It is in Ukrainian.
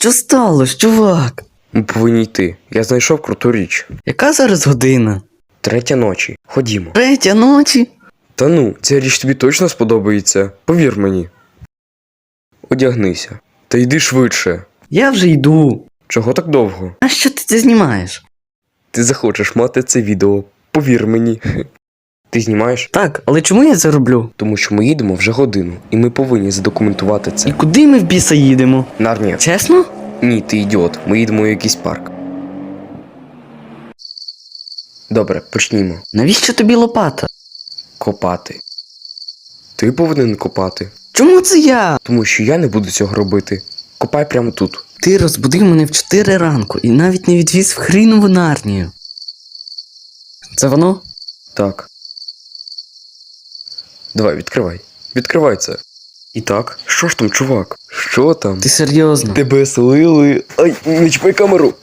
Що сталося, чувак? Ми повинні йти. Я знайшов круту річ. Яка зараз година? Третя ночі. Ходімо. Третя ночі? Та ну, ця річ тобі точно сподобається. Повір мені. Одягнися. Та йди швидше. Я вже йду. Чого так довго? А що ти це знімаєш? Ти захочеш мати це відео. Повір мені. Ти знімаєш? Так, але чому я це роблю? Тому що ми їдемо вже годину, і ми повинні задокументувати це. І куди ми в біса їдемо? Нарнія. Чесно? Ні, ти ідіот. Ми їдемо у якийсь парк. Добре, почнімо. Навіщо тобі лопата? Копати. Ти повинен копати. Чому це я? Тому що я не буду цього робити. Копай прямо тут. Ти розбудив мене в 4 ранку і навіть не відвіз в хрінову нарнію. Це воно? Так. Давай, відкривай. Відкривай це. І так, що ж там, чувак? Що там? Ти серйозно? Тебе слили. Ай, не чіпай камеру.